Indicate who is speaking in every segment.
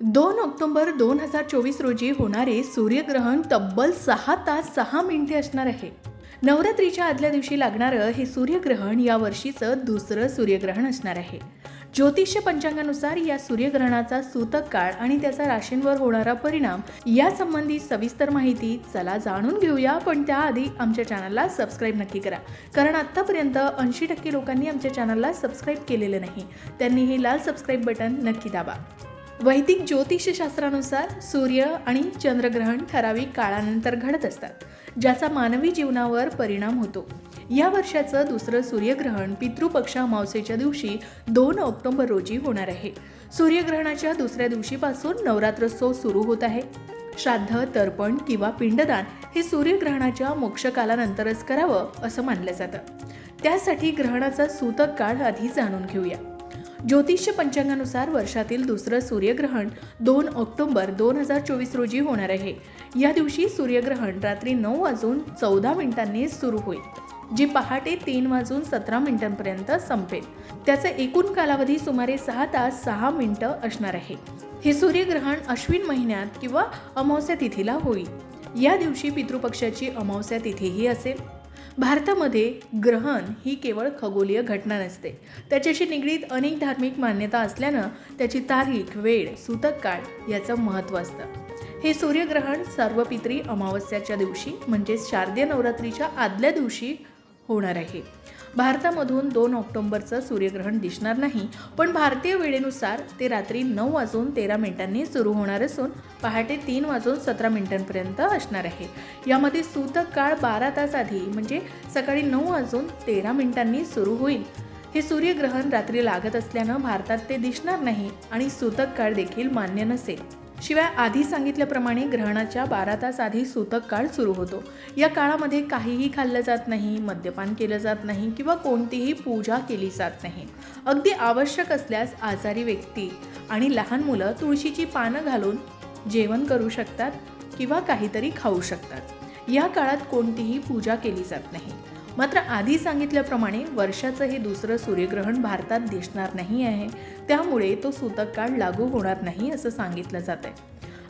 Speaker 1: दोन ऑक्टोबर दोन हजार चोवीस रोजी होणारे सूर्यग्रहण तब्बल सहा तास सहा मिनिटे असणार आहे. नवरात्रीच्या आदल्या दिवशी लागणारं हे सूर्यग्रहण या वर्षीचं दुसरं सूर्यग्रहण असणार आहे. ज्योतिष्य पंचांगानुसार या सूर्यग्रहणाचा सूतक काळ आणि त्याचा राशींवर होणारा परिणाम यासंबंधी सविस्तर माहिती चला जाणून घेऊया पण त्याआधी आमच्या चॅनलला सबस्क्राईब नक्की करा. कारण आत्तापर्यंत ऐंशी टक्के लोकांनी आमच्या चॅनलला सबस्क्राईब केलेलं नाही. त्यांनी हे लाल सबस्क्राईब बटन नक्की दाबा. वैदिक ज्योतिषशास्त्रानुसार सूर्य आणि चंद्रग्रहण ठराविक काळानंतर घडत असतात ज्याचा मानवी जीवनावर परिणाम होतो. या वर्षाचं दुसरं सूर्यग्रहण पितृपक्ष अमावस्येच्या दिवशी दोन ऑक्टोबर रोजी होणार आहे. सूर्यग्रहणाच्या दुसऱ्या दिवशीपासून नवरात्रोत्सव सुरू होत आहे. श्राद्ध तर्पण किंवा पिंडदान हे सूर्यग्रहणाच्या मोक्षकालानंतरच करावं असं मानलं जातं. त्यासाठी ग्रहणाचा सूतक काळ आधी जाणून घेऊया. ज्योतिष्य पंचांगानुसार वर्षातील दुसरं सूर्यग्रहण दोन ऑक्टोबर दोन हजार चोवीस रोजी होणार आहे. या दिवशी सूर्यग्रहण रात्री नऊ वाजून चौदा मिनिटांनी सुरू होईल जी पहाटे तीन वाजून सतरा मिनिटांपर्यंत संपेल. त्याचा एकूण कालावधी सुमारे सहा तास सहा मिनिटं असणार आहे. हे सूर्यग्रहण अश्विन महिन्यात किंवा अमावस्या तिथीला होईल. या दिवशी पितृपक्षाची अमावस्या तिथीही असेल. भारतामध्ये ग्रहण ही केवळ खगोलीय घटना नसते. त्याच्याशी निगडीत अनेक धार्मिक मान्यता असल्यानं त्याची तारीख वेळ सूतक काळ याचं महत्त्व असतं. हे सूर्यग्रहण सर्वपित्री अमावस्याच्या दिवशी म्हणजेच शारदीय नवरात्रीच्या आदल्या दिवशी होणार आहे. भारतामधून दोन ऑक्टोबरचं सूर्यग्रहण दिसणार नाही पण भारतीय वेळेनुसार ते रात्री नऊ वाजून तेरा मिनिटांनी सुरू होणार असून पहाटे तीन वाजून सतरा मिनिटांपर्यंत असणार आहे. यामध्ये सूतक काळ बारा तास आधी म्हणजे सकाळी नऊ वाजून तेरा मिनिटांनी सुरू होईल. हे सूर्यग्रहण रात्री लागत असल्यानं भारतात ते दिसणार नाही आणि सूतक काळ देखील मान्य नसेल. शिवाय आधी सांगितल्याप्रमाणे ग्रहणाच्या बारा तास आधी सूतक काळ सुरू होतो. या काळामध्ये काहीही खाल्लं जात नाही मद्यपान केलं जात नाही किंवा कोणतीही पूजा केली जात नाही. अगदी आवश्यक असल्यास आजारी व्यक्ती आणि लहान मुलं तुळशीची पानं घालून जेवण करू शकतात किंवा काहीतरी खाऊ शकतात. या काळात कोणतीही पूजा केली जात नाही. मात्र आधी सांगितल्याप्रमाणे वर्षाचं हे दुसरं सूर्यग्रहण भारतात दिसणार नाही आहे. त्यामुळे तो सूतक काळ लागू होणार नाही असं सांगितलं जात आहे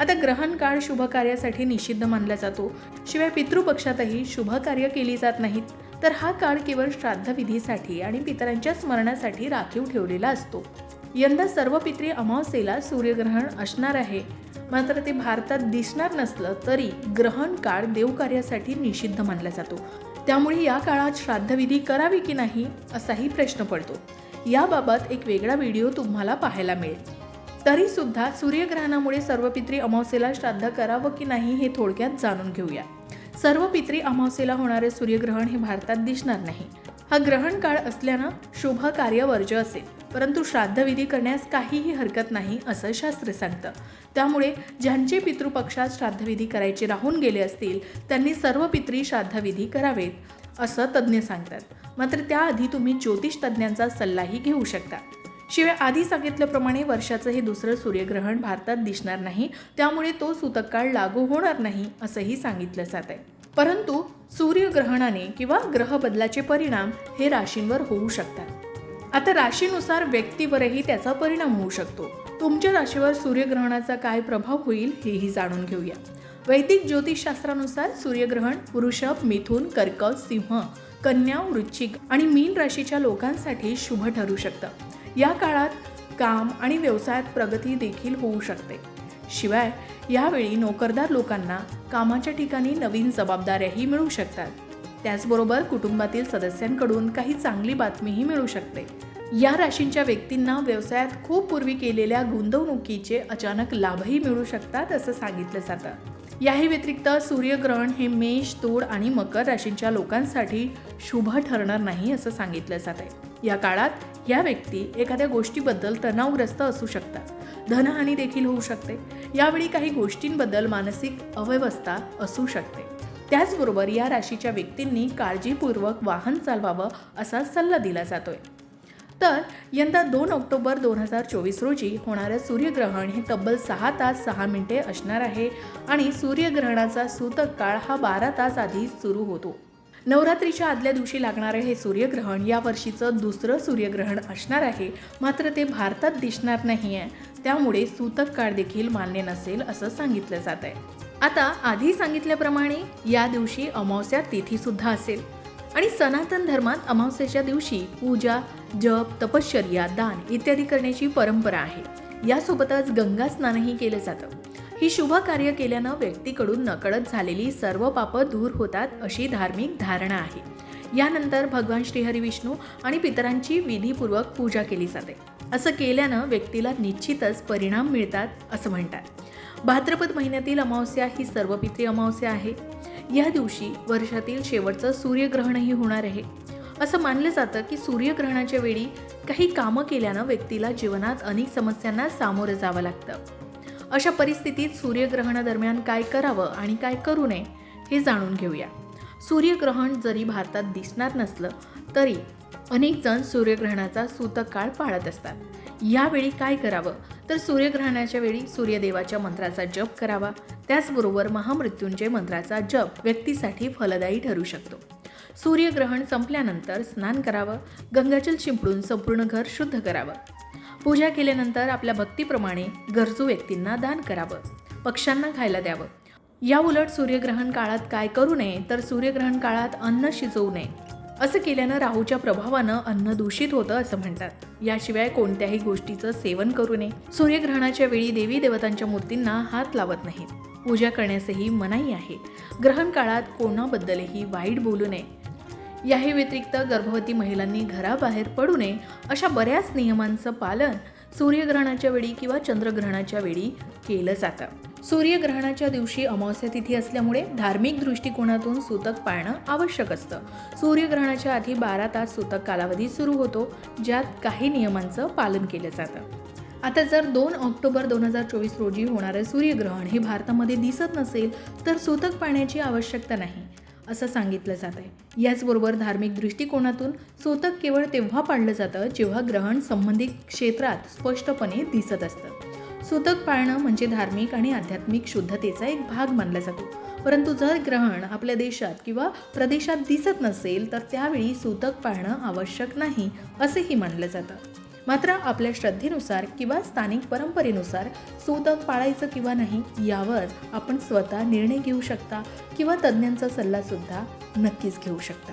Speaker 1: आता ग्रहण काळ शुभ कार्यासाठी निषिद्ध मानला जातो. शिवाय पितृपक्षातही शुभ कार्य केली जात नाहीत. तर हा काळ केवळ श्राद्धविधीसाठी आणि पितरांच्या स्मरणासाठी राखीव ठेवलेला असतो. यंदा सर्व पित्री अमावस्येला सूर्यग्रहण असणार आहे. मात्र ते भारतात दिसणार नसलं तरी ग्रहण काळ देवकार्यासाठी निषिद्ध मानला जातो. त्यामुळे या काळात श्राद्धविधी करावी की नाही असाही प्रश्न पडतो. याबाबत एक वेगळा व्हिडिओ तुम्हाला पाहायला मिळेल. तरी सुद्धा सूर्यग्रहणामुळे सर्व पित्री अमावस्येला श्राद्ध करावं की नाही हे थोडक्यात जाणून घेऊया. सर्व पित्री अमावस्येला होणारे सूर्यग्रहण हे भारतात दिसणार नाही. हा ग्रहण काळ असल्यानं शुभ कार्य वर्ज्य असेल. परंतु श्राद्धविधी करण्यास काहीही हरकत नाही असं शास्त्र सांगतं. त्यामुळे ज्यांचे पितृपक्षात श्राद्धविधी करायचे राहून गेले असतील त्यांनी सर्व पित्री श्राद्धविधी करावेत असं तज्ज्ञ सांगतात. मात्र त्याआधी तुम्ही ज्योतिष तज्ज्ञांचा सल्लाही घेऊ शकता. शिवाय आधी सांगितल्याप्रमाणे वर्षाचं हे दुसरं सूर्यग्रहण भारतात दिसणार नाही त्यामुळे तो सूतक काळ लागू होणार नाही असंही सांगितलं जात आहे. परंतु सूर्यग्रहणाने किंवा ग्रहबदलाचे परिणाम हे राशींवर होऊ शकतात. आता राशीनुसार व्यक्तीवरही त्याचा परिणाम होऊ शकतो. तुमच्या राशीवर सूर्यग्रहणाचा काय प्रभाव होईल हेही जाणून घेऊया. वैदिक ज्योतिषशास्त्रानुसार सूर्यग्रहण वृषभ मिथुन कर्कट सिंह कन्या वृश्चिक आणि मीन राशीच्या लोकांसाठी शुभ ठरू शकतं. या काळात काम आणि व्यवसायात प्रगती देखील होऊ शकते. शिवाय यावेळी नोकरदार लोकांना कामाच्या ठिकाणी नवीन जबाबदाऱ्याही मिळू शकतात. त्याचबरोबर कुटुंबातील सदस्यांकडून काही चांगली बातमीही मिळू शकते. या राशींच्या व्यक्तींना व्यवसायात खूप पूर्वी केलेल्या गुंतवणुकीचे अचानक लाभही मिळू शकतात असं सांगितलं जातं. याही व्यतिरिक्त सूर्यग्रहण हे मेष तूळ आणि मकर राशींच्या लोकांसाठी शुभ ठरणार नाही असं सांगितलं जात आहे. या काळात या व्यक्ती एखाद्या गोष्टीबद्दल तणावग्रस्त असू शकतात. धनहानी देखील होऊ शकते. यावेळी काही गोष्टींबद्दल मानसिक अव्यवस्था असू शकते. त्याचबरोबर या राशीच्या व्यक्तींनी काळजीपूर्वक वाहन चालवावं असा सल्ला दिला जातोय. तर यंदा दोन ऑक्टोबर दोन हजार चोवीस रोजी होणारं सूर्यग्रहण हे तब्बल सहा तास सहा मिनिटे असणार आहे आणि सूर्यग्रहणाचा सूतक काळ हा बारा तास आधी सुरू होतो. नवरात्रीच्या आदल्या दिवशी लागणारे हे सूर्यग्रहण या वर्षीचं दुसरं सूर्यग्रहण असणार आहे मात्र ते भारतात दिसणार नाही आहे त्यामुळे सूतक काळ देखील मान्य नसेल असं सांगितलं जात आहे आता आधी सांगितल्याप्रमाणे या दिवशी अमावस्या तिथी सुद्धा असेल. आणि सनातन धर्मात अमावस्येच्या दिवशी पूजा जप तपश्चर्या दान इत्यादी करण्याची परंपरा आहे. यासोबतच गंगा स्नानही केलं जातं. ही शुभ कार्य केल्यानं व्यक्तीकडून नकळत झालेली सर्व पापं दूर होतात अशी धार्मिक धारणा आहे. यानंतर भगवान श्रीहरी विष्णू आणि पितरांची विधीपूर्वक पूजा केली जाते. असं केल्यानं व्यक्तीला निश्चितच परिणाम मिळतात असं म्हणतात. भाद्रपद महिन्यातील अमावस्या ही सर्व पित्री अमावस्या आहे. या दिवशी वर्षातील शेवटचं सूर्यग्रहणही होणार आहे. असं मानलं जातं की सूर्यग्रहणाच्या वेळी काही कामं केल्यानं व्यक्तीला जीवनात अनेक समस्यांना सामोरं जावं लागतं. अशा परिस्थितीत सूर्यग्रहणादरम्यान काय करावं आणि काय करू नये हे जाणून घेऊया. सूर्यग्रहण जरी भारतात दिसणार नसलं तरी अनेक जण सूर्यग्रहणाचा सूतक काळ पाळत असतात. यावेळी काय करावं? तर सूर्यग्रहणाच्या वेळी सूर्यदेवाच्या मंत्राचा जप करावा. त्याचबरोबर महामृत्यूंजय मंत्राचा जप व्यक्तीसाठी फलदायी ठरू शकतो. सूर्यग्रहण संपल्यानंतर स्नान करावं. गंगाजल शिंपडून संपूर्ण घर शुद्ध करावं. पूजा केल्यानंतर आपल्या भक्तीप्रमाणे गरजू व्यक्तींना दान करावं. पक्ष्यांना खायला द्यावं. या उलट सूर्यग्रहण काळात काय करू नये तर सूर्यग्रहण काळात अन्न शिजवू नये. असं केल्यानं राहूच्या प्रभावानं अन्न दूषित होतं असं म्हणतात. याशिवाय कोणत्याही गोष्टीचं सेवन करू नये. सूर्यग्रहणाच्या वेळी देवी देवतांच्या मूर्तींना हात लावत नाहीत. पूजा करण्यासही मनाई आहे. ग्रहण काळात कोणाबद्दलही वाईट बोलू नये. याही व्यतिरिक्त गर्भवती महिलांनी घराबाहेर पडू नये अशा बऱ्याच नियमांचं पालन सूर्यग्रहणाच्या वेळी किंवा चंद्रग्रहणाच्या वेळी केलं जातं. सूर्यग्रहणाच्या दिवशी अमावस्या तिथी असल्यामुळे धार्मिक दृष्टिकोनातून सूतक पाळणं आवश्यक असतं. सूर्यग्रहणाच्या आधी बारा तास सूतक कालावधी सुरू होतो ज्यात काही नियमांचं पालन केलं जातं. आता जर दोन ऑक्टोबर दोन हजार चोवीस रोजी होणारं सूर्यग्रहण हे भारतामध्ये दिसत नसेल तर सूतक पाळण्याची आवश्यकता नाही असं सांगितलं जात आहे याचबरोबर धार्मिक दृष्टिकोनातून सूतक केवळ तेव्हा पाळलं जातं जेव्हा ग्रहण संबंधित क्षेत्रात स्पष्टपणे दिसत असतं. सूतक पाळणं म्हणजे धार्मिक आणि आध्यात्मिक शुद्धतेचा एक भाग मानला जातो. परंतु जर ग्रहण आपल्या देशात किंवा प्रदेशात दिसत नसेल तर त्यावेळी सूतक पाळणं आवश्यक नाही असेही मानलं जातं. मात्र आपल्या श्रद्धेनुसार किंवा स्थानिक परंपरेनुसार सूतक पाळायचं किंवा नाही यावर आपण स्वतः निर्णय घेऊ शकता किंवा तज्ज्ञांचा सल्लासुद्धा नक्कीच घेऊ शकता.